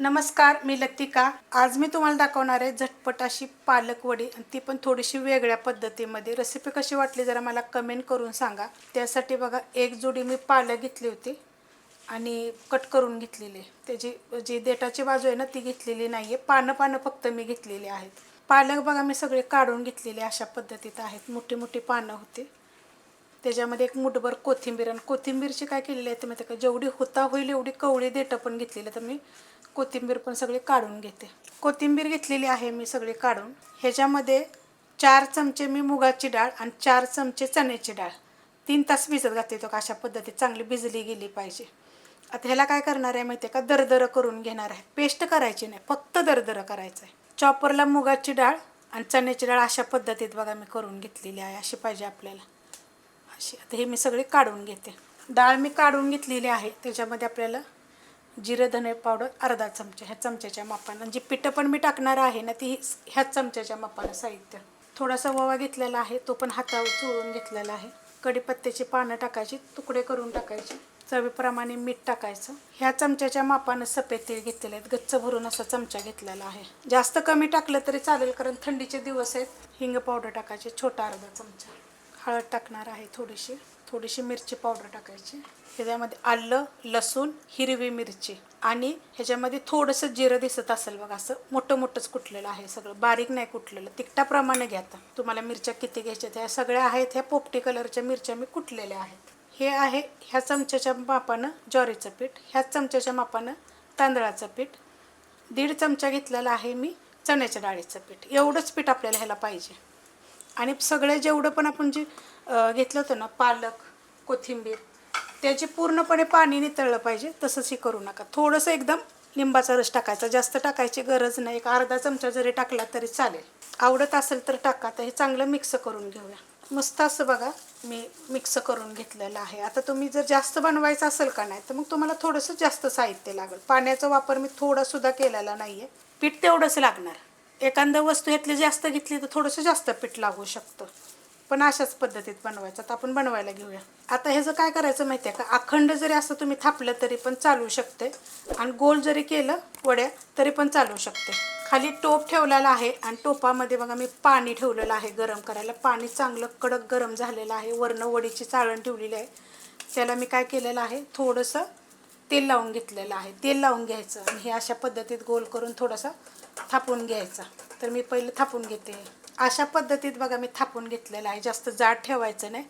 नमस्कार मी लतिका. आज मी तुम्हाला दाखवणार आहे झटपट अशी पालक वडी. आणि ती पण थोडीशी वेगळ्या पद्धतीमध्ये. रेसिपी कशी वाटली जरा मला कमेंट करून सांगा. त्यासाठी बघा एक जोडी मी पालक घेतली होती आणि कट करून घेतलेली. आहे. त्याची जी देठाची बाजू आहे ना ती घेतलेली नाही आहे पानं पानं फक्त मी घेतलेली आहेत. पालक बघा मी सगळे काढून घेतलेले अशा पद्धतीत आहेत. मोठी मोठी पानं होती. त्याच्यामध्ये एक मुठभर कोथिंबीर आणि कोथिंबीरची काय केलेली आहे ते माहिती आहे का? जेवढी होता होईल एवढी कवळी देठं पण घेतलेली तर मी कोथिंबीर पण सगळी काढून घेते. कोथिंबीर घेतलेली आहे मी सगळी काढून. ह्याच्यामध्ये चार चमचे मी मुगाची डाळ आणि चार चमचे चण्याची डाळ. तीन तास भिजत घातली तो का? अशा पद्धतीत चांगली भिजली गेली पाहिजे. आता ह्याला काय करणार आहे माहिती आहे का? दरदरं करून घेणार आहे. पेस्ट करायची नाही. फक्त दरदरं करायचं आहे. चॉपरला मुगाची डाळ आणि चण्याची डाळ अशा पद्धतीत बघा मी करून घेतलेली आहे. अशी पाहिजे आपल्याला. अशी. आता हे मी सगळे काढून घेते. डाळ मी काढून घेतलेली आहे. त्याच्यामध्ये आपल्याला जिरं धने पावडर अर्धा चमचा ह्या चमच्याच्या मापानं. जी पिठं पण मी टाकणार आहे ना ती ह्याच चमच्याच्या मापानं साहित्य. थोडासा ओवा घेतलेला आहे तो पण हातावर चोळून घेतलेला आहे. कढीपत्त्याची पानं टाकायची तुकडे करून टाकायचे. चवीप्रमाणे मीठ टाकायचं. ह्या चमच्याच्या मापानं सफेद तेल घेतलेले आहेत गच्च भरून असा चमचा घेतलेला आहे. जास्त कमी टाकलं तरी चालेल कारण थंडीचे दिवस आहेत. हिंग पावडर टाकायचे छोटा अर्धा चमचा. हळद टाकणार आहे थोडीशी. थोडीशी मिरची पावडर टाकायची. ह्याच्यामध्ये आलं लसूण हिरवी मिरची आणि ह्याच्यामध्ये थोडंसं जिरं दिसत असेल बघा असं मोठं मोठंच कुटलेलं आहे सगळं. बारीक नाही कुटलेलं तिखटाप्रमाणे घ्या आता. तुम्हाला मिरच्या किती घ्यायच्या त्या सगळ्या आहेत. ह्या पोपटी कलरच्या मिरच्या मी कुटलेल्या आहेत. हे आहे ह्या चमच्याच्या मापानं ज्वारीचं पीठ ह्याच चमच्याच्या मापानं तांदळाचं पीठ दीड चमचा घेतलेला आहे मी चण्याच्या डाळीचं पीठ. एवढंच पीठ आपल्याला ह्याला पाहिजे. आणि सगळे जेवढं पण आपण जे घेतलं होतं ना पालक कोथिंबीर त्याचे पूर्णपणे पाणी नितळलं पाहिजे तसंच हे करू नका. थोडंसं एकदम लिंबाचा रस टाकायचा. जास्त टाकायची गरज नाही. एक अर्धा चमचा जरी टाकला तरी चालेल. आवडत असेल तर टाका. तर हे चांगलं मिक्स करून घेऊया. मस्त असं बघा मी मिक्स करून घेतलेलं आहे. आता तुम्ही जर जास्त बनवायचं असेल का नाही तर मग तुम्हाला थोडंसं जास्त साहित्य लागेल. पाण्याचा वापर मी थोडासुद्धा केलेला नाही आहे पीठ तेवढंच लागणार. एखादं वस्तू ह्यातली जास्त घेतली तर थोडंसं जास्त पीठ लागू शकतं. पण अशाच पद्धतीत बनवायचं. तर आपण बनवायला घेऊया. आता ह्याचं काय करायचं माहिती आहे का? अखंड जरी असं तुम्ही थापलं तरी पण चालू शकते. आणि गोल जरी केलं वड्या तरी पण चालू शकते. खाली टोप ठेवलेला आहे आणि टोपामध्ये बघा मी पाणी ठेवलेलं आहे गरम करायला. पाणी चांगलं कडक गरम झालेलं आहे. वरनं वडीची चाळण ठेवलेली आहे. त्याला मी काय केलेलं आहे? थोडंसं तेल लावून घेतलेलं आहे. तेल लावून घ्यायचं आणि हे अशा पद्धतीत गोल करून थोडासा थापून घ्यायचा. तर मी पहिले थापून घेते. अशा पद्धतीत बघा मी थापून घेतलेलं आहे. जास्त जाड ठेवायचं नाही.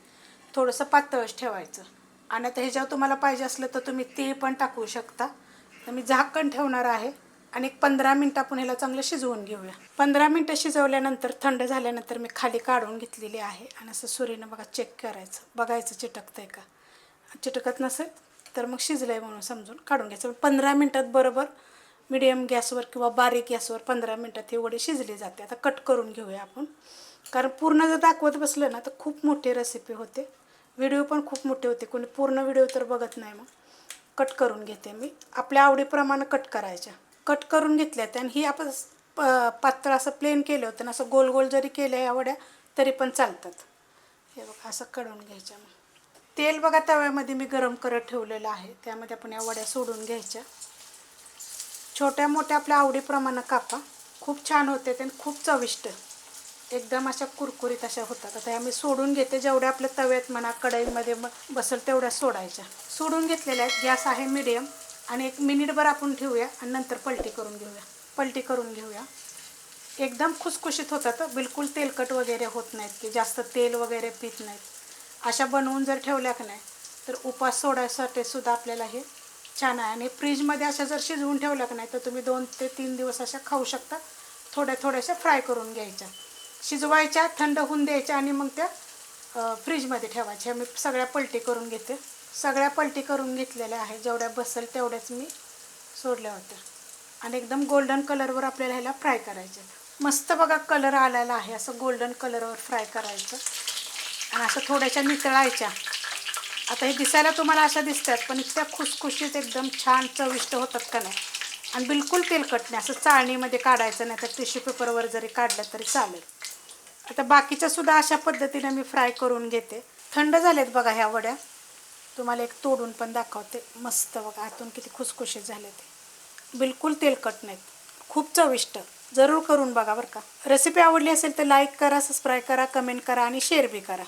थोडंसं पातळच ठेवायचं. आणि आता ह्याच्यावर तुम्हाला पाहिजे असलं तर तुम्ही ते पण टाकू शकता. तर मी झाकण ठेवणार आहे. आणि एक पंधरा मिनटं आपण ह्याला चांगलं शिजवून घेऊया. पंधरा मिनटं शिजवल्यानंतर थंड झाल्यानंतर मी खाली काढून घेतलेली आहे. आणि असं सुरीनं बघा चेक करायचं. बघायचं चिटकतं आहे का? चिटकत नसेल? तर मग शिजलं आहे म्हणून समजून काढून घ्यायचं. पंधरा मिनटात बरोबर मिडियम गॅसवर किंवा बारीक गॅसवर पंधरा मिनटात हे वडे शिजली जाते. आता कट करून घेऊया आपण. कारण पूर्ण जर दाखवत बसलं ना तर खूप मोठी रेसिपी होते. व्हिडिओ पण खूप मोठे होते. कोणी पूर्ण व्हिडिओ तर बघत नाही मग. कट करून घेते मी. आपल्या आवडीप्रमाणे कट करायच्या. कट करून घेतल्यात आणि ही आपण प पातळ असं प्लेन केलं होतं ना असं गोल गोल जरी केलं या वड्या तरी पण चालतात. हे बघा असं काढून घ्यायच्या मग. तेल बघा तव्यामध्ये मी गरम करत ठेवलेलं आहे. त्यामध्ये आपण या वड्या सोडून घ्यायच्या. छोट्या मोठ्या आपल्या आवडीप्रमाणे कापा. खूप छान होते ते आणि खूप चविष्ट. एकदम अशा कुरकुरीत अशा होतात. आता ह्या मी सोडून घेते. जेवढ्या आपल्या तव्यात म्हणा कढईमध्ये ब- बसेल तेवढ्या सोडायच्या. सोडून घेतलेल्या आहेत. गॅस आहे मिडियम आणि एक मिनिटभर आपण ठेवूया आणि नंतर पलटी करून घेऊया. पलटी करून घेऊया. एकदम खुसखुशीत होतात. बिलकुल तेलकट वगैरे होत नाहीत. की जास्त तेल वगैरे पित नाहीत. अशा बनवून जर ठेवल्या का नाही तर उपास सोडायसाठी सुद्धा आपल्याला हे छान आहे. आणि फ्रीजमध्ये अशा जर शिजवून ठेवल्या का नाही तर तुम्ही दोन ते तीन दिवस अशा खाऊ शकता. थोड्या थोड्याशा फ्राय करून घ्यायच्या. शिजवायच्या थंड होऊन द्यायच्या आणि मग त्या फ्रीजमध्ये ठेवायच्या. मी सगळ्या पलटी करून घेते. सगळ्या पलटी करून घेतलेल्या आहे जेवढ्या बसेल तेवढ्याच मी सोडल्या होत्या. आणि एकदम गोल्डन कलरवर आपल्याला ह्याला फ्राय करायचे. मस्त बघा कलर आलेला आहे. असं गोल्डन कलरवर फ्राय करायचं. आणि असं थोड्याशा नितळायच्या. आता हे दिसायला तुम्हाला अशा दिसतात पण इतक्या खुसखुशीत एकदम छान चविष्ट होतात का नाही? आणि बिलकुल तेलकट नाही असं चाळणीमध्ये काढायचं नाही तर टिश्यू पेपरवर जरी काढलं तरी चालेल. आता बाकीच्या सुद्धा अशा पद्धतीने मी फ्राय करून घेते. थंड झालेत बघा ह्या वड्या. तुम्हाला एक तोडून पण दाखवते. मस्त बघा आतून किती खुसखुशीत झाले ते. बिलकुल तेलकट नाहीत. खूप चविष्ट. जरूर करून बघा बरं का. रेसिपी आवडली असेल तर लाईक करा सबस्क्राईब करा कमेंट करा आणि शेअर बी करा.